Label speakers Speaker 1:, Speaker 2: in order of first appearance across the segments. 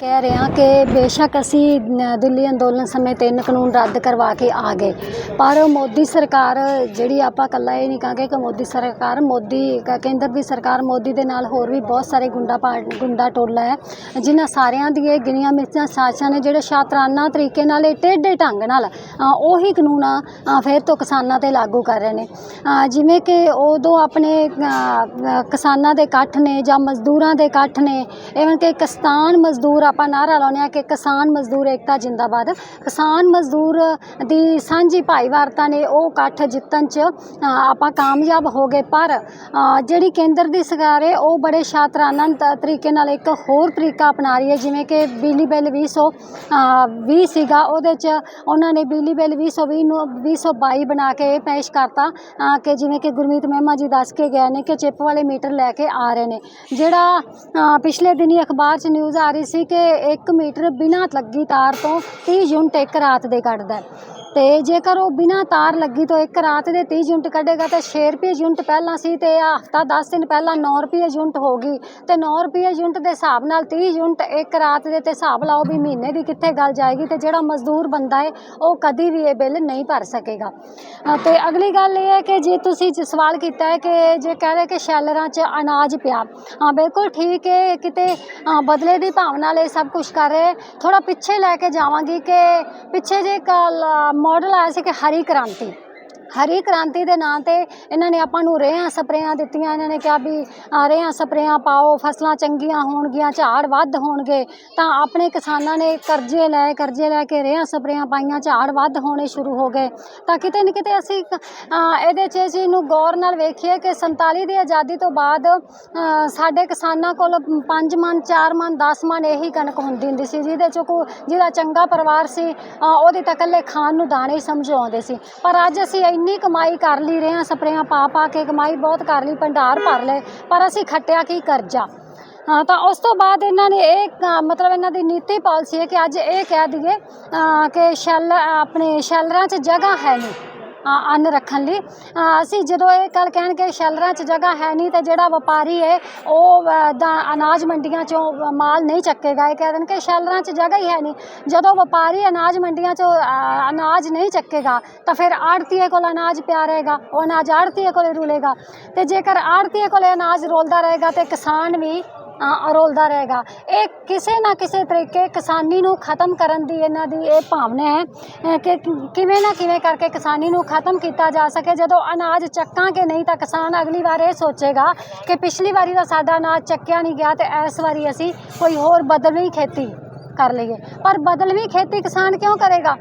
Speaker 1: ਕਹਿ ਰਹੇ ਹਾਂ ਕਿ ਬੇਸ਼ੱਕ ਅਸੀਂ ਨ- ਦਿੱਲੀ ਅੰਦੋਲਨ ਸਮੇਂ ਤਿੰਨ ਕਾਨੂੰਨ ਰੱਦ ਕਰਵਾ ਕੇ ਆ ਗਏ। ਪਰ ਮੋਦੀ ਸਰਕਾਰ ਜਿਹੜੀ ਆਪਾਂ ਕੱਲਾ ਇਹ ਨਹੀਂ ਕਹਾਂਗੇ ਕਿ ਮੋਦੀ ਸਰਕਾਰ ਮੋਦੀ ਕ- ਕੇਂਦਰ ਦੀ ਸਰਕਾਰ ਮੋਦੀ ਦੇ ਨਾਲ ਹੋਰ ਵੀ ਬਹੁਤ ਸਾਰੇ ਗੁੰਡਾ ਪਾ ਗੁੰਡਾ ਟੋਲਾ ਹੈ। ਜਿਨ੍ਹਾਂ ਸਾਰਿਆਂ ਦੀ ਇਹ ਗਿਣੀਆਂ ਮਿਰਚਾਂ ਸਾਜ਼ਿਸ਼ਾਂ ਨੇ ਜਿਹੜੇ ਸ਼ਾਤਰਾਨਾ ਤਰੀਕੇ ਨਾਲ ਇਹ ਟੇਢੇ ਢੰਗ ਨਾਲ ਅ, ਉਹੀ ਕਾਨੂੰਨ ਅ, ਫਿਰ ਤੋਂ ਕਿਸਾਨਾਂ ਤੇ ਲਾਗੂ ਕਰ ਰਹੇ ਨੇ। ਅ, ਜਿਵੇਂ ਕਿ ਉਦੋਂ ਆਪਣੇ ਅ, ਅ, ਕਿਸਾਨਾਂ ਦੇ ਇਕੱਠ ਨੇ ਜਾਂ ਮਜ਼ਦੂਰਾਂ ਦੇ ਇਕੱਠ ਨੇ ਇਵਨ ਕਿ ਕਿਸਾਨ ਮਜ਼ਦੂਰ ਆਪਾਂ ਨਾਰਾ ਲਾਉਂਦੇ ਹਾਂ ਕਿ ਕਿਸਾਨ ਮਜ਼ਦੂਰ ਏਕਤਾ ਜਿੰਦਾਬਾਦ। ਕਿਸਾਨ ਮਜ਼ਦੂਰ ਦੀ ਸਾਂਝੀ ਭਾਈਵਾਰਤਾ ਨੇ ਉਹ ਇਕੱਠ ਜਿੱਤਣ 'ਚ ਆਪਾਂ ਕਾਮਯਾਬ ਹੋ ਗਏ। ਪਰ ਜਿਹੜੀ ਕੇਂਦਰ ਦੀ ਸਰਕਾਰ ਹੈ ਉਹ ਬੜੇ ਸ਼ਾਤਰਾਨਾ ਤਰੀਕੇ ਨਾਲ ਇੱਕ ਹੋਰ ਤਰੀਕਾ ਅਪਣਾ ਰਹੀ ਹੈ ਜਿਵੇਂ ਕਿ ਬਿਜਲੀ ਬਿੱਲ 200 20 ਸੀਗਾ। ਉਹਦੇ 'ਚ ਉਹਨਾਂ ਨੇ ਬਿਜਲੀ ਬਿੱਲ 220 ਨੂੰ 222 ਬਣਾ ਕੇ ਇਹ ਪੇਸ਼ ਕਰਤਾ ਕਿ ਜਿਵੇਂ ਕਿ ਗੁਰਮੀਤ ਮਹਿਮਾ ਜੀ ਦੱਸ ਕੇ ਗਏ ਨੇ ਕਿ ਚਿੱਪ ਵਾਲੇ ਮੀਟਰ ਲੈ ਕੇ ਆ ਰਹੇ ਨੇ। ਜਿਹੜਾ ਪਿਛਲੇ ਦਿਨੀ ਅਖਬਾਰ 'ਚ ਨਿਊਜ਼ ਆ ਰਹੀ ਸੀ ਕਿ 1 ਮੀਟਰ ਬਿਨਾਂ ਲੱਗੀ ਤਾਰ ਤੋਂ 30 ਯੂਨਿਟ ਇੱਕ ਰਾਤ ਦੇ ਕੱਢਦਾ ਹੈ। ਤੇ ਜੇਕਰ ਉਹ ਬਿਨਾਂ ਤਾਰ ਲੱਗੀ ਤੋਂ ਇੱਕ ਰਾਤ ਦੇ 30 ਯੂਨਿਟ ਕੱਢੇਗਾ ਤਾਂ 6 ਰੁਪਏ ਯੂਨਿਟ ਪਹਿਲਾਂ ਸੀ ਤੇ ਆ ਹਫਤਾ 10 ਦਿਨ ਪਹਿਲਾਂ 9 ਰੁਪਏ ਯੂਨਿਟ ਹੋ ਗਈ। ਤੇ 9 ਰੁਪਏ ਯੂਨਿਟ ਦੇ ਹਿਸਾਬ ਨਾਲ 30 ਯੂਨਿਟ ਇੱਕ ਰਾਤ ਦੇ ਤੇ ਹਿਸਾਬ ਲਾਓ ਵੀ ਮਹੀਨੇ ਦੀ ਕਿੱਥੇ ਗੱਲ ਜਾਏਗੀ ਤੇ ਜਿਹੜਾ ਮਜ਼ਦੂਰ ਬੰਦਾ ਹੈ ਉਹ ਕਦੀ ਵੀ ਇਹ ਬਿੱਲ ਨਹੀਂ ਭਰ ਸਕੇਗਾ। ਅ, ਤੇ ਅਗਲੀ ਗੱਲ ਇਹ ਹੈ ਕਿ ਜੇ ਤੁਸੀਂ ਜ- ਸਵਾਲ ਕੀਤਾ ਹੈ ਕਿ ਜੇ ਕਹਿ ਰਹੇ ਕਿ ਸ਼ੈਲਰਾਂ 'ਚ ਅਨਾਜ ਪਿਆ ਹਾਂ ਬਿਲਕੁਲ ਠੀਕ ਹੈ ਕਿਤੇ ਬਦਲੇ ਦੀ ਭਾਵਨਾ ਨਾਲ ਇਹ ਸਭ ਕੁਝ ਕਰ ਰਹੇ। ਥੋੜਾ ਪਿੱਛੇ ਲੈ ਕੇ ਜਾਵਾਂਗੀ ਕਿ ਪਿੱਛੇ ਜੇ ਇੱਕ ਮਾਡਲ ਆਇਆ ਸੀ ਕਿ ਹਰੀ ਕ੍ਰਾਂਤੀ। ਹਰੀ ਕ੍ਰਾਂਤੀ ਦੇ ਨਾਂ ਤੇ ਇਹਨਾਂ ਨੇ ਆਪਾਂ ਨੂੰ ਰੇਹਾਂ ਸਪਰੇਆਂ ਦਿੱਤੀਆਂ ਇਹਨਾਂ ਨੇ ਕਿਹਾ ਵੀ ਅ, ਰੇਹਾਂ ਸਪਰੇਆਂ ਪਾਓ ਫਸਲਾਂ ਚੰਗੀਆਂ ਹੋਣਗੀਆਂ ਝਾੜ ਵੱਧ ਹੋਣਗੇ। ਤਾਂ ਆਪਣੇ ਕਿਸਾਨਾਂ ਨੇ ਕਰਜ਼ੇ ਲੈ ਕਰਜ਼ੇ ਲੈ ਕੇ ਰੇਹਾਂ ਸਪਰੇਆਂ ਪਾਈਆਂ ਝਾੜ ਵੱਧ ਹੋਣੇ ਸ਼ੁਰੂ ਹੋ ਗਏ। ਤਾਂ ਕਿਤੇ ਨਾ ਕਿਤੇ ਅਸੀਂ ਇਹਦੇ 'ਚ ਇਸ ਚੀਜ਼ ਨੂੰ ਗੌਰ ਨਾਲ ਵੇਖੀਏ ਕਿ 47 ਦੀ ਆਜ਼ਾਦੀ ਤੋਂ ਬਾਅਦ ਸਾਡੇ ਕਿਸਾਨਾਂ ਕੋਲ 5 ਮਨ 4 ਮਨ 10 ਮਨ ਇਹੀ ਕਣਕ ਹੁੰਦੀ ਹੁੰਦੀ ਸੀ ਜਿਹਦੇ 'ਚੋਂ ਕੋ ਜਿਹਦਾ ਚੰਗਾ ਪਰਿਵਾਰ ਸੀ ਉਹਦੇ ਤਾਂ ਇਕੱਲੇ ਖਾਣ ਨੂੰ ਦਾਣੇ ਹੀ ਸਮਝੋ ਆਉਂਦੇ ਸੀ। ਪਰ ਅੱਜ ਅਸੀਂ ਇੰਨੀ ਕਮਾਈ ਕਰ ਲਈ ਰਹੇ ਹਾਂ, ਸਪਰੇਆਂ ਪਾ ਪਾ ਕੇ ਕਮਾਈ ਬਹੁਤ ਕਰ ਲਈ, ਭੰਡਾਰ ਭਰ ਲਏ, ਪਰ ਅਸੀਂ ਖੱਟਿਆ ਕੀ ਕਰਜ਼ਾ? ਹਾਂ, ਤਾਂ ਉਸ ਤੋਂ ਬਾਅਦ ਇਹਨਾਂ ਨੇ ਇਹ ਮਤਲਬ ਇਹਨਾਂ ਦੀ ਨੀਤੀ ਪਾਲਿਸੀ ਹੈ ਕਿ ਅੱਜ ਇਹ ਕਹਿ ਦਈਏ ਕਿ ਸ਼ੈਲ, ਆਪਣੇ ਸ਼ੈਲਰਾਂ 'ਚ ਜਗ੍ਹਾ ਹੈ ਨਹੀਂ। ਅੰਨ ਰੱਖਣ ਲਈ। ਅਸੀਂ ਜਦੋਂ ਇਹ ਗੱਲ ਕਹਿਣਗੇ, ਸ਼ੈਲਰਾਂ 'ਚ ਜਗ੍ਹਾ ਹੈ ਨਹੀਂ ਤੇ ਜਿਹੜਾ ਵਪਾਰੀ ਹੈ ਉਹ ਦਾ ਅਨਾਜ ਮੰਡੀਆਂ 'ਚੋਂ ਮਾਲ ਨਹੀਂ ਚੱਕੇਗਾ। ਇਹ ਕਹਿ ਦੇਣ ਕਿ ਸ਼ੈਲਰਾਂ 'ਚ ਜਗ੍ਹਾ ਹੀ ਹੈ ਨਹੀਂ। ਜਦੋਂ ਵਪਾਰੀ ਅਨਾਜ ਮੰਡੀਆਂ 'ਚੋਂ ਅਨਾਜ ਨਹੀਂ ਚੱਕੇਗਾ, ਤਾਂ ਫਿਰ ਆੜਤੀਏ ਕੋਲ ਅਨਾਜ ਪਿਆ ਰਹੇਗਾ। ਉਹ ਅਨਾਜ ਆੜਤੀਏ ਕੋਲੇ ਰੁਲੇਗਾ। ਤੇ ਜੇਕਰ ਆੜਤੀਏ ਕੋਲੇ ਅਨਾਜ ਰੋਲਦਾ ਰਹੇਗਾ, ਤੇ ਕਿਸਾਨ ਵੀ ਰੋਲਦਾ ਰਹੇਗਾ। ਇਹ ਕਿਸੇ ਨਾ ਕਿਸੇ ਤਰੀਕੇ ਕਿਸਾਨੀ ਨੂੰ ਖਤਮ ਕਰਨ ਦੀ ਇਹਨਾਂ ਦੀ ਇਹ ਭਾਵਨਾ ਹੈ ਕਿ ਕਿਵੇਂ ਨਾ ਕਿਵੇਂ ਕਰਕੇ ਕਿਸਾਨੀ ਨੂੰ ਖਤਮ ਕੀਤਾ ਜਾ ਸਕੇ। ਜਦੋਂ ਅਨਾਜ ਚੱਕਾਂਗੇ ਨਹੀਂ ਤਾਂ ਕਿਸਾਨ ਅਗਲੀ ਵਾਰ ਇਹ ਸੋਚੇਗਾ ਕਿ ਪਿਛਲੀ ਵਾਰੀ ਦਾ ਸਾਡਾ ਅਨਾਜ ਚੱਕਿਆ ਨਹੀਂ ਗਿਆ ਤੇ ਇਸ ਵਾਰੀ ਅਸੀਂ ਕੋਈ ਹੋਰ ਬਦਲਵੀਂ ਖੇਤੀ ਕਰ ਲਈਏ। ਪਰ ਬਦਲਵੀਂ ਖੇਤੀ ਕਿਸਾਨ ਕਿਉਂ ਕਰੇਗਾ?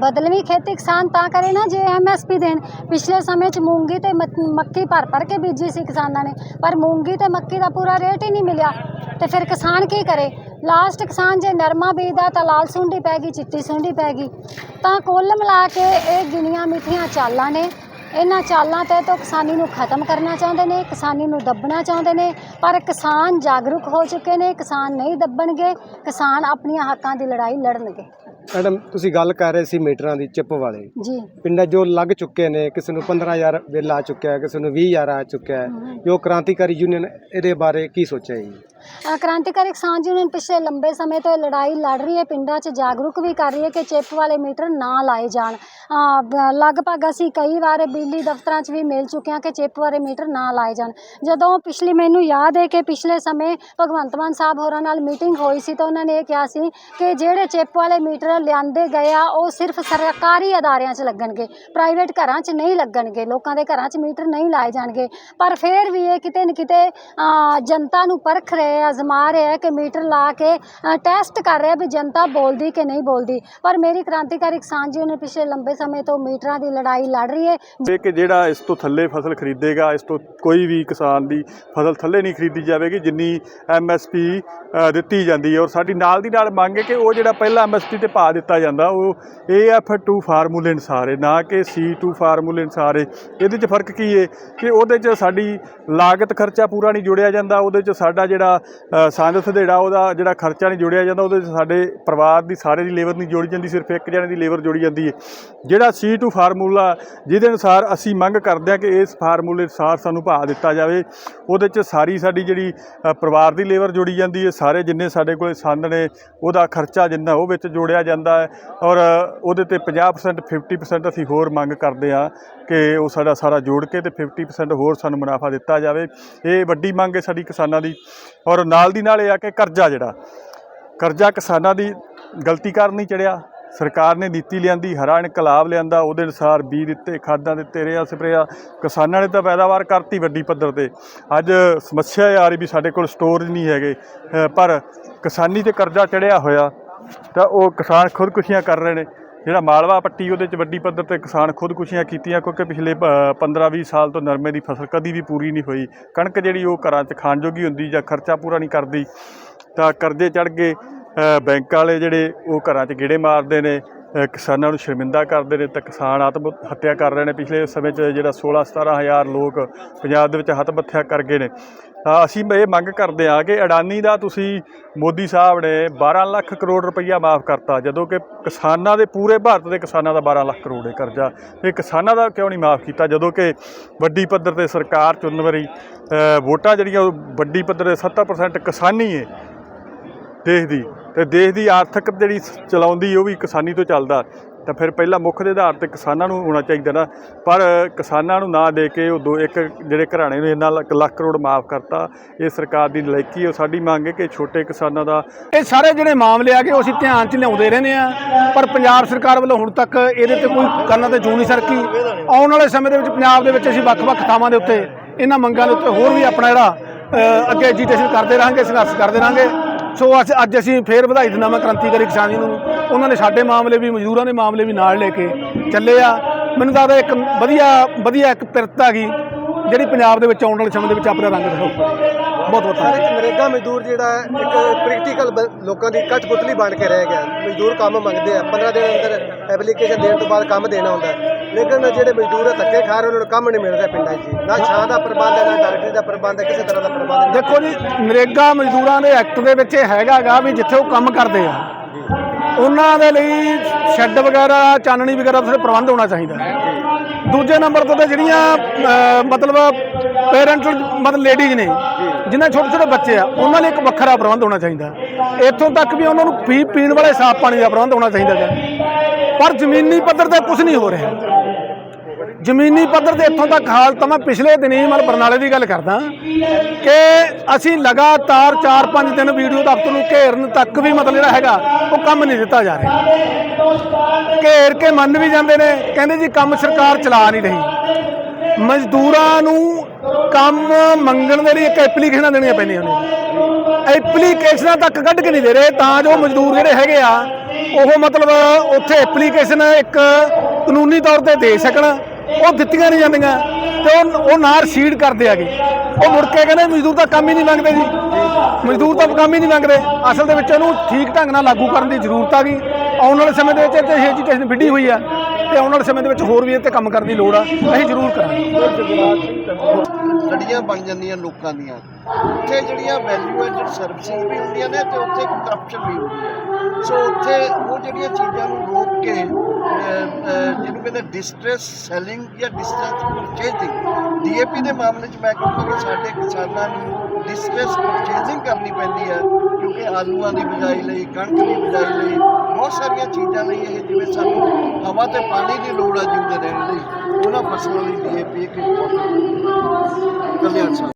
Speaker 1: ਬਦਲਵੀਂ ਖੇਤੀ ਕਿਸਾਨ ਤਾਂ ਕਰੇ ਨਾ, ਜੇ ਐਮਐਸਪੀ ਦੇਣ। ਪਿਛਲੇ ਸਮੇਂ 'ਚ ਮੂੰਗੀ ਤੇ ਮੱਕ- ਮੱਕੀ ਭਰ ਭਰ ਕੇ ਬੀਜੀ ਸੀ ਕਿਸਾਨਾਂ ਨੇ। ਪਰ ਮੂੰਗੀ ਤੇ ਮੱਕੀ ਦਾ ਪੂਰਾ ਰੇਟ ਹੀ ਨਹੀਂ ਮਿਲਿਆ। ਤੇ ਫਿਰ ਕਿਸਾਨ ਕੀ ਕਰੇ? ਲਾਸਟ ਕਿਸਾਨ ਜੇ ਨਰਮਾ ਬੀਜਦਾ ਤਾਂ ਲਾਲ ਸੁੰਡੀ ਪੈ ਗਈ, ਚਿੱਟੀ ਸੁੰਡੀ ਪੈ ਗਈ। ਤਾਂ ਕੁੱਲ ਮਿਲਾ ਕੇ ਇਹ ਗਿਣੀਆਂ ਮਿੱਠੀਆਂ ਚਾਲਾਂ ਨੇ। ਇਹਨਾਂ ਚਾਲਾਂ ਤੇ ਤਾਂ ਕਿਸਾਨੀ ਨੂੰ ਖਤਮ ਕਰਨਾ ਚਾਹੁੰਦੇ ਨੇ, ਕਿਸਾਨੀ ਨੂੰ ਦੱਬਣਾ ਚਾਹੁੰਦੇ ਨੇ। ਪਰ ਕਿਸਾਨ ਜਾਗਰੂਕ ਹੋ ਚੁੱਕੇ ਨੇ, ਕਿਸਾਨ ਨਹੀਂ ਦੱਬਣਗੇ, ਕਿਸਾਨ ਆਪਣੀਆਂ ਹੱਕਾਂ ਦੀ ਲੜਾਈ ਲੜਨਗੇ।
Speaker 2: ਮੈਡਮ ਤੁਸੀਂ ਗੱਲ ਕਰ ਰਹੇ ਸੀ ਮੀਟਰਾਂ ਦੀ ਚਿੱਪ ਵਾਲੇ।
Speaker 1: ਜੀ।
Speaker 2: ਪਿੰਡਾਂ ਜੋ ਲੱਗ ਚੁੱਕੇ ਨੇ ਕਿਸੇ ਨੂੰ 15000 ਬਿੱਲ ਆ ਚੁੱਕਿਆ ਹੈ ਕਿਸੇ ਨੂੰ 20000 ਆ ਚੁੱਕਿਆ ਹੈ। ਜੋ ਕ੍ਰਾਂਤੀਕਾਰੀ ਯੂਨੀਅਨ ਇਹਦੇ ਬਾਰੇ ਕੀ ਸੋਚਿਆ ਜੀ?
Speaker 1: ਅ, ਕ੍ਰਾਂਤੀਕਾਰੀ ਕਿਸਾਨ ਯੂਨੀਅਨ ਪਿਛਲੇ ਲੰਬੇ ਸਮੇਂ ਤੋਂ ਇਹ ਲੜਾਈ ਲੜ ਰਹੀ ਹੈ ਪਿੰਡਾਂ 'ਚ ਜਾਗਰੂਕ ਵੀ ਕਰ ਰਹੀ ਹੈ ਕਿ ਚਿੱਪ ਵਾਲੇ ਮੀਟਰ ਨਾ ਲਾਏ ਜਾਣ। ਅ, ਬ- ਲਗਭਗ ਅਸੀਂ ਕਈ ਵਾਰ ਬਿਜਲੀ ਦਫ਼ਤਰਾਂ 'ਚ ਵੀ ਮਿਲ ਚੁੱਕੇ ਹਾਂ ਕਿ ਚਿੱਪ ਵਾਲੇ ਮੀਟਰ ਨਾ ਲਾਏ ਜਾਣ। ਜਦੋਂ ਪਿਛਲੀ ਮੈਨੂੰ ਯਾਦ ਹੈ ਕਿ ਪਿਛਲੇ ਸਮੇਂ ਭਗਵੰਤ ਮਾਨ ਸਾਹਿਬ ਹੋਰਾਂ ਨਾਲ ਮੀਟਿੰਗ ਹੋਈ ਸੀ ਤਾਂ ਉਹਨਾਂ ਨੇ ਇਹ ਕਿਹਾ ਸੀ ਕਿ ਜਿਹੜੇ ਚਿੱਪ ਵਾਲੇ ਮੀਟਰ ਲਿਆਂਦੇ ਗਏ ਆ, ਉਹ ਸਿਰਫ ਸਰਕਾਰੀ ਅਦਾਰਿਆਂ 'ਚ ਲੱਗਣਗੇ। ਪ੍ਰਾਈਵੇਟ ਘਰਾਂ 'ਚ ਨਹੀਂ ਲੱਗਣਗੇ। ਲੋਕਾਂ ਦੇ ਘਰਾਂ 'ਚ ਮੀਟਰ ਨਹੀਂ ਲਾਏ ਜਾਣਗੇ। ਪਰ ਫਿਰ ਵੀ ਇਹ ਕਿਤੇ ਨਾ ਕਿਤੇ ਜਨਤਾ ਨੂੰ ਪਰਖ ਰਹੇ ਆ ਅਜ਼ਮਾ ਰਹੇ ਆ ਕਿ ਮੀਟਰ ਲਾ ਕੇ ਟੈਸਟ ਕਰ ਰਹੇ ਆ ਵੀ ਜਨਤਾ ਬੋਲਦੀ ਕਿ ਨਹੀਂ ਬੋਲਦੀ। ਪਰ ਮੇਰੀ ਕ੍ਰਾਂਤੀਕਾਰੀ ਕਿਸਾਨ ਜੀ ਨੇ ਪਿਛਲੇ ਲੰਬੇ ਸਮੇਂ ਤੋਂ ਮੀਟਰਾਂ ਦੀ ਲੜਾਈ ਲੜ ਰਹੀ ਹੈ।
Speaker 3: ਇਹ ਕਿ ਜਿਹੜਾ ਇਸ ਤੋਂ ਥੱਲੇ ਫਸਲ ਖਰੀਦੇਗਾ, ਇਸ ਤੋਂ ਕੋਈ ਵੀ ਕਿਸਾਨ ਦੀ ਫਸਲ ਥੱਲੇ ਨਹੀਂ ਖਰੀਦੀ ਜਾਵੇਗੀ, ਜਿੰਨੀ ਐਮਐਸਪੀ ਦਿੱਤੀ ਜਾਂਦੀ ਹੈ। ਔਰ ਸਾਡੀ ਨਾਲ ਦੀ ਨਾਲ ਮੰਗ ਹੈ ਕਿ ਉਹ ਜਿਹੜਾ ਪਹਿਲਾਂ ਐਮਐਸਪੀ ਤੇ ਭਾਅ ਭਾਅ ਦਿੱਤਾ ਜਾਂਦਾ। ਉਹ AF2 ਫਾਰਮੂਲੇ ਅਨੁਸਾਰ ਹੈ ਨਾ ਕਿ C2 ਫਾਰਮੂਲੇ ਅਨੁਸਾਰ ਹੈ ਇਹਦੇ 'ਚ ਫ਼ਰਕ ਕੀ ਹੈ ਕਿ ਉਹਦੇ 'ਚ ਸਾਡੀ ਲਾਗਤ ਖਰਚਾ ਪੂਰਾ ਨਹੀਂ ਜੁੜਿਆ ਜਾਂਦਾ। ਉਹਦੇ 'ਚ ਸਾਡਾ ਜਿਹੜਾ ਸੰਦ ਸਧੇੜਾ ਉਹਦਾ ਜਿਹੜਾ ਖਰਚਾ ਨਹੀਂ ਜੁੜਿਆ ਜਾਂਦਾ। ਉਹਦੇ 'ਚ ਸਾਡੇ ਪਰਿਵਾਰ ਦੀ ਸਾਰੇ ਦੀ ਲੇਬਰ ਨਹੀਂ ਜੋੜੀ ਜਾਂਦੀ, ਸਿਰਫ ਇੱਕ ਜਣੇ ਦੀ ਲੇਬਰ ਜੋੜੀ ਜਾਂਦੀ ਹੈ ਜਿਹੜਾ C2 ਫਾਰਮੂਲਾ, ਜਿਹਦੇ ਅਨੁਸਾਰ ਅਸੀਂ ਮੰਗ ਕਰਦੇ ਹਾਂ ਕਿ ਇਸ ਫਾਰਮੂਲੇ ਅਨੁਸਾਰ ਸਾਨੂੰ ਭਾਅ ਦਿੱਤਾ ਜਾਵੇ, ਉਹਦੇ 'ਚ ਸਾਰੀ ਸਾਡੀ ਜਿਹੜੀ ਪਰਿਵਾਰ ਦੀ ਲੇਬਰ ਜੋੜੀ ਜਾਂਦੀ ਹੈ ਸਾਰੇ ਜਿੰਨੇ ਸਾਡੇ ਕੋਲ ਸੰਦ ਨੇ, ਉਹਦਾ ਖਰਚਾ ਜਿੰਨਾ ਉਹ ਵਿੱਚ ਜੋੜਿਆ ਜਾਂਦਾ ਹੈ ਔਰ ਉਹਦੇ ਤੇ 50% 50% ਅਸੀਂ ਹੋਰ ਮੰਗ ਕਰਦੇ ਹਾਂ ਕਿ ਉਹ ਸਾਡਾ ਸਾਰਾ ਜੋੜ ਕੇ ਤੇ 50% ਹੋਰ ਸਾਨੂੰ ਮੁਨਾਫਾ ਦਿੱਤਾ ਜਾਵੇ। ਇਹ ਵੱਡੀ ਮੰਗ ਹੈ ਸਾਡੀ ਕਿਸਾਨਾਂ ਦੀ ਔਰ ਨਾਲ ਦੀ ਨਾਲ ਇਹ ਆ ਕਿ ਕਰਜ਼ਾ ਜਿਹੜਾ, ਕਰਜ਼ਾ ਕਿਸਾਨਾਂ ਦੀ ਗਲਤੀ ਕਾਰਨ ਨਹੀਂ ਚੜਿਆ। ਸਰਕਾਰ ਨੇ ਨੀਤੀ ਲਿਆਂਦੀ, ਹਰਾ ਇਨਕਲਾਬ ਲਿਆਂਦਾ, ਉਹਦੇ ਅਨੁਸਾਰ ਬੀਜ ਦਿੱਤੇ, ਖਾਦਾਂ ਦਿੱਤੇ, ਰੇਹਾਂ ਸਪਰੇਆ, ਕਿਸਾਨਾਂ ਨੇ ਤਾਂ ਪੈਦਾਵਾਰ ਕਰਤੀ ਵੱਡੀ ਪੱਧਰ ਤੇ। ਅੱਜ ਸਮੱਸਿਆ ਇਹ ਆ ਰਹੀ ਵੀ ਸਾਡੇ ਕੋਲ ਸਟੋਰੇਜ ਨਹੀਂ ਹੈਗੇ ਪਰ ਕਿਸਾਨੀ ਤੇ ਕਰਜ਼ਾ ਚੜਿਆ ਹੋਇਆ। ਤਾਂ ਉਹ ਕਿਸਾਨ ਖੁਦਕੁਸ਼ੀਆਂ ਕਰ ਰਹੇ ਨੇ। ਜਿਹੜਾ ਮਾਲਵਾ ਪੱਟੀ, ਉਹਦੇ 'ਚ ਵੱਡੀ ਪੱਧਰ ਤੇ ਕਿਸਾਨ ਖੁਦਕੁਸ਼ੀਆਂ ਕੀਤੀਆਂ, ਕਿਉਂਕਿ ਪਿਛਲੇ 15-20 ਸਾਲ ਤੋਂ ਨਰਮੇ ਦੀ ਫਸਲ ਕਦੀ ਵੀ ਪੂਰੀ ਨਹੀਂ ਹੋਈ। ਕਣਕ ਜਿਹੜੀ, ਉਹ ਘਰਾਂ 'ਚ ਖਾਣ ਜੋਗੀ ਹੁੰਦੀ ਜਾਂ ਖਰਚਾ ਪੂਰਾ ਨਹੀਂ ਕਰਦੀ। ਤਾਂ ਕਰਜ਼ੇ ਚੜ ਗਏ। ਬੈਂਕ ਵਾਲੇ ਜਿਹੜੇ, ਉਹ ਘਰਾਂ 'ਚ ਗੇੜੇ ਮਾਰਦੇ ਨੇ। ਕਿਸਾਨਾਂ ਨੂੰ ਸ਼ਰਮਿੰਦਾ ਕਰਦੇ ਨੇ ਤਾਂ ਕਿਸਾਨ ਆਤਮ ਹੱਤਿਆ ਕਰ ਰਹੇ ਨੇ। ਪਿਛਲੇ ਸਮੇਂ 'ਚ ਜਿਹੜਾ 16-17 ਹਜ਼ਾਰ ਲੋਕ ਪੰਜਾਬ ਦੇ ਵਿੱਚ ਹੱਤ ਹੱਤਿਆ ਕਰ ਗਏ ਨੇ। ਤਾਂ ਅਸੀਂ ਇਹ ਮੰਗ ਕਰਦੇ ਆ ਕਿ ਅਡਾਨੀ ਦਾ ਤੁਸੀਂ ਮੋਦੀ ਸਾਹਿਬ ਨੇ 12 ਲੱਖ ਕਰੋੜ ਰੁਪਈਆ ਮਾਫ ਕਰਤਾ, ਜਦੋਂ ਕਿ ਕਿਸਾਨਾਂ ਦੇ ਪੂਰੇ ਭਾਰਤ ਦੇ ਕਿਸਾਨਾਂ ਦਾ 12 ਲੱਖ ਕਰੋੜ ਹੈ ਕਰਜ਼ਾ। ਇਹ ਕਿਸਾਨਾਂ ਦਾ ਕਿਉਂ ਨਹੀਂ ਮਾਫ ਕੀਤਾ? ਜਦੋਂ ਕਿ ਵੱਡੀ ਪੱਧਰ ਤੇ ਸਰਕਾਰ ਚੁਣਨ ਵਾਰੀ ਵੋਟਾਂ ਜਿਹੜੀਆਂ ਉਹ ਵੱਡੀ ਪੱਧਰ ਤੇ 70% ਕਿਸਾਨੀ ਹੈ ਦੇਸ਼ ਦੀ। ਤੇ ਦੇਸ਼ ਦੀ ਆਰਥਿਕ ਜਿਹੜੀ ਚਲਾਉਂਦੀ ਉਹ ਵੀ ਕਿਸਾਨੀ ਤੋਂ ਚੱਲਦਾ। ਤਾਂ ਫਿਰ ਪਹਿਲਾਂ ਮੁੱਖ ਦੇ ਆਧਾਰ ਤੇ ਕਿਸਾਨਾਂ ਨੂੰ ਹੋਣਾ ਚਾਹੀਦਾ ਨਾ। ਪਰ ਕਿਸਾਨਾਂ ਨੂੰ ਨਾ ਦੇ ਕੇ ਉਹ ਦੋ ਇੱਕ ਜਿਹੜੇ ਘਰਾਣੇ ਨੂੰ ਇਹਨਾਂ ਲੱਖ ਕਰੋੜ ਮਾਫ ਕਰਤਾ। ਇਹ ਸਰਕਾਰ ਦੀ ਨਲਾਇਕੀ ਹੈ ਉਹ ਸਾਡੀ ਮੰਗ ਹੈ ਕਿ ਛੋਟੇ ਕਿਸਾਨਾਂ ਦਾ
Speaker 4: ਇਹ ਸਾਰੇ ਜਿਹੜੇ ਮਾਮਲੇ ਆ ਕਿ ਉਹ ਅਸੀਂ ਧਿਆਨ 'ਚ ਲਿਆਉਂਦੇ ਰਹਿੰਦੇ ਆ ਪਰ ਪੰਜਾਬ ਸਰਕਾਰ ਵੱਲੋਂ ਹੁਣ ਤੱਕ ਇਹਦੇ ਤੇ ਕੋਈ ਕੰਨਾਂ ਤੇ ਜੂ ਨਹੀਂ ਸਰਕੀ। ਆਉਣ ਵਾਲੇ ਸਮੇਂ ਦੇ ਵਿੱਚ ਪੰਜਾਬ ਦੇ ਵਿੱਚ ਅਸੀਂ ਵੱਖ-ਵੱਖ ਥਾਵਾਂ ਦੇ ਉੱਤੇ ਇਹਨਾਂ ਮੰਗਾਂ ਦੇ ਉੱਤੇ ਹੋਰ ਵੀ ਆਪਣਾ ਜਿਹੜਾ ਅੱਗੇ ਐਜੀਟੇਸ਼ਨ ਕਰਦੇ ਰਹਾਂਗੇ, ਸੰਘਰਸ਼ ਕਰਦੇ ਰਹਾਂਗੇ। ਸੋ ਅੱਜ ਅੱਜ ਅਸੀਂ ਫੇਰ ਵਧਾਈ ਦਿੰਦਾ ਮੈਂ ਕ੍ਰਾਂਤੀਕਾਰੀ ਕਿਸਾਨ ਜੀ ਨੂੰ। ਉਹਨਾਂ ਨੇ ਸਾਡੇ ਮਾਮਲੇ ਵੀ, ਮਜ਼ਦੂਰਾਂ ਦੇ ਮਾਮਲੇ ਵੀ ਨਾਲ ਲੈ ਕੇ ਚੱਲੇ ਆ। ਮੈਨੂੰ ਲੱਗਦਾ ਇੱਕ ਵਧੀਆ ਵਧੀਆ ਇੱਕ ਪਿਰਤ ਆ ਗਈ, ਜਿਹੜੀ ਪੰਜਾਬ ਦੇ ਵਿੱਚ ਆਉਣ ਵਾਲੇ ਸਮੇਂ ਦੇ ਵਿੱਚ ਆਪਣਾ ਰੰਗ ਦਿਖਾਊ। ਬਹੁਤ ਬਹੁਤ ਧੰਨਵਾਦ
Speaker 2: ਨਰੇਗਾ ਮਜ਼ਦੂਰ ਜਿਹੜਾ ਇੱਕ ਪ੍ਰੈਕਟੀਕਲ ਲੋਕਾਂ ਦੀ ਕਠਪੁਤਲੀ ਬਣ ਕੇ ਰਹਿ ਗਿਆ। ਮਜ਼ਦੂਰ ਕੰਮ ਮੰਗਦੇ ਆ 15 ਦਿਨ ਅੰਦਰ ਐਪਲੀਕੇਸ਼ਨ ਦੇਣ ਤੋਂ ਬਾਅਦ ਕੰਮ ਦੇਣਾ ਹੁੰਦਾ ਲੇਕਿਨ ਜਿਹੜੇ ਮਜ਼ਦੂਰ ਆ ਧੱਕੇ ਖਾ ਰਹੇ ਉਹਨਾਂ ਨੂੰ ਕੰਮ ਨਹੀਂ ਮਿਲ ਰਿਹਾ ਪਿੰਡਾਂ 'ਚ। ਨਾ ਛਾਂ ਦਾ ਪ੍ਰਬੰਧ ਹੈ ਨਾ ਡਾਕਟਰੀ ਦਾ ਪ੍ਰਬੰਧ ਹੈ ਕਿਸੇ ਤਰ੍ਹਾਂ ਦਾ ਪ੍ਰਬੰਧ ਨਹੀਂ।
Speaker 4: ਦੇਖੋ ਜੀ ਨਰੇਗਾ ਮਜ਼ਦੂਰਾਂ ਦੇ ਐਕਟ ਦੇ ਵਿੱਚ ਇਹ ਹੈਗਾਗਾ ਵੀ ਜਿੱਥੇ ਉਹ ਕੰਮ ਕਰਦੇ ਆ ਉਹਨਾਂ ਦੇ ਲਈ ਸ਼ੈੱਡ ਵਗੈਰਾ ਚਾਨਣੀ ਵਗੈਰਾ ਦਾ ਪ੍ਰਬੰਧ ਹੋਣਾ ਚਾਹੀਦਾ। ਦੂਜੇ ਨੰਬਰ ਤੇ ਤਾਂ ਜਿਹੜੀਆਂ ਮਤਲਬ ਪੇਰੈਂਟਲ ਮਤਲਬ ਲੇਡੀਜ਼ ਨੇ ਜਿਨ੍ਹਾਂ ਛੋਟੇ ਛੋਟੇ ਬੱਚੇ ਆ ਉਹਨਾਂ ਲਈ ਇੱਕ ਵੱਖਰਾ ਪ੍ਰਬੰਧ ਹੋਣਾ ਚਾਹੀਦਾ। ਇੱਥੋਂ ਤੱਕ ਵੀ ਉਹਨਾਂ ਨੂੰ ਪੀ ਪੀਣ ਵਾਲੇ ਸਾਫ਼ ਪਾਣੀ ਦਾ ਪ੍ਰਬੰਧ ਹੋਣਾ ਚਾਹੀਦਾ ਹੈ ਪਰ ਜ਼ਮੀਨੀ ਪੱਧਰ ਤੇ ਕੁਝ ਨਹੀਂ ਹੋ ਰਿਹਾ। ਜ਼ਮੀਨੀ ਪੱਧਰ ਤੇ ਇੱਥੋਂ ਤੱਕ ਹਾਲਤ ਮੈਂ ਪਿਛਲੇ ਦਿਨੀ ਮਤਲਬ ਬਰਨਾਲੇ ਦੀ ਗੱਲ ਕਰਦਾ ਕਿ ਅਸੀਂ ਲਗਾਤਾਰ 4-5 ਦਿਨ ਵੀਡੀਓ ਦਫ਼ਤਰ ਨੂੰ ਘੇਰਨ ਤੱਕ ਵੀ ਮਤਲਬ ਜਿਹੜਾ ਹੈਗਾ ਉਹ ਕੰਮ ਨਹੀਂ ਦਿੱਤਾ ਜਾ ਰਿਹਾ। ਘੇਰ ਕੇ ਮੰਨ ਵੀ ਜਾਂਦੇ ਨੇ, ਕਹਿੰਦੇ ਜੀ ਕੰਮ ਸਰਕਾਰ ਚਲਾ ਨਹੀਂ ਰਹੀ। ਮਜ਼ਦੂਰਾਂ ਨੂੰ ਕੰਮ ਮੰਗਣ ਦੇ ਲਈ ਇੱਕ ਐਪਲੀਕੇਸ਼ਨਾਂ ਦੇਣੀਆਂ ਪੈਂਦੀਆਂ ਨੇ। ਐਪਲੀਕੇਸ਼ਨਾਂ ਤੱਕ ਕੱਢ ਕੇ ਨਹੀਂ ਦੇ ਰਹੇ, ਤਾਂ ਜੋ ਮਜ਼ਦੂਰ ਜਿਹੜੇ ਹੈਗੇ ਆ, ਉਹ ਮਤਲਬ ਉੱਥੇ ਐਪਲੀਕੇਸ਼ਨ ਇੱਕ ਕਾਨੂੰਨੀ ਤੌਰ ਤੇ ਦੇ ਸਕਣ। ਉਹ ਦਿੱਤੀਆਂ ਨਹੀਂ ਜਾਂਦੀਆਂ ਤੇ ਉਹ ਉਹ ਨਾ ਰਸੀਡ ਕਰਦੇ ਆਗੇ ਉਹ ਮੁੜ ਕੇ ਕਹਿੰਦੇ ਮਜ਼ਦੂਰ ਤਾਂ ਕੰਮ ਹੀ ਨਹੀਂ ਮੰਗਦੇ ਜੀ। ਮਜ਼ਦੂਰ ਤਾਂ ਕੰਮ ਹੀ ਨਹੀਂ ਮੰਗਦੇ। ਅਸਲ ਦੇ ਵਿੱਚ ਇਹਨੂੰ ਠੀਕ ਢੰਗ ਨਾਲ ਲਾਗੂ ਕਰਨ ਦੀ ਜ਼ਰੂਰਤ ਆ ਗਈ। ਆਉਣ ਵਾਲੇ ਸਮੇਂ ਦੇ ਵਿੱਚ ਇਹ ਤੇ ਐਜੂਕੇਸ਼ਨ ਵਿੱਢੀ ਹੋਈ ਆ ਤੇ ਆਉਣ ਵਾਲੇ ਸਮੇਂ ਦੇ ਵਿੱਚ ਹੋਰ ਵੀ ਇਹ ਤੇ ਕੰਮ ਕਰਨ ਦੀ ਲੋੜ ਆ। ਅਸੀਂ ਜ਼ਰੂਰ ਕਰਾਂਗੇ।
Speaker 5: ਲੜੀਆਂ ਬਣ ਜਾਂਦੀਆਂ ਲੋਕਾਂ ਦੀਆਂ। ਉੱਥੇ ਜਿਹੜੀਆਂ ਵੈਲਿਊ ਐਡਡ ਸਰਵਿਸਿਜ਼ ਵੀ ਹੁੰਦੀਆਂ ਨੇ ਤੇ ਉੱਥੇ ਕਰਪਸ਼ਨ ਵੀ ਹੁੰਦੀ ਹੈ। ਸੋ ਉੱਥੇ ਜਿਹੜੀਆਂ ਚੀਜ਼ਾਂ ਨੂੰ ਰੋਕ ਕੇ ਜਿਹਨੂੰ ਕਹਿੰਦੇ ਡਿਸਟ੍ਰੈਸ ਸੈਲਿੰਗ ਜਾਂ ਡਿਸਟ੍ਰੈਸ ਪਰਚੇਜ਼ਿੰਗ ਡੀਏਪੀ ਦੇ ਮਾਮਲੇ 'ਚ ਮੈਂ ਕਹੂੰਗਾ ਕਿ ਸਾਡੇ ਕਿਸਾਨਾਂ ਨੂੰ ਡਿਸਟ੍ਰੈਸ ਪਰਚੇਜ਼ਿੰਗ ਕਰਨੀ ਪੈਂਦੀ ਹੈ, ਕਿਉਂਕਿ ਆਲੂਆਂ ਦੀ ਬਿਜਾਈ ਲਈ, ਕਣਕ ਦੀ ਬਿਜਾਈ ਲਈ, ਬਹੁਤ ਸਾਰੀਆਂ ਚੀਜ਼ਾਂ ਲਈ ਇਹ ਜਿਵੇਂ ਸਾਨੂੰ ਹਵਾ ਤੇ ਪਾਣੀ ਦੀ ਲੋੜ ਆ ਜਿਉਂਦੇ ਰਹਿਣ ਲਈ, ਉਹਨਾਂ ਫਸਲਾਂ ਲਈ ਡੀਏਪੀ ਇੱਕ ਇੰਪੋਰਟੈਂਟ ਕਲਿਆਣ ਸਾਹਿਬ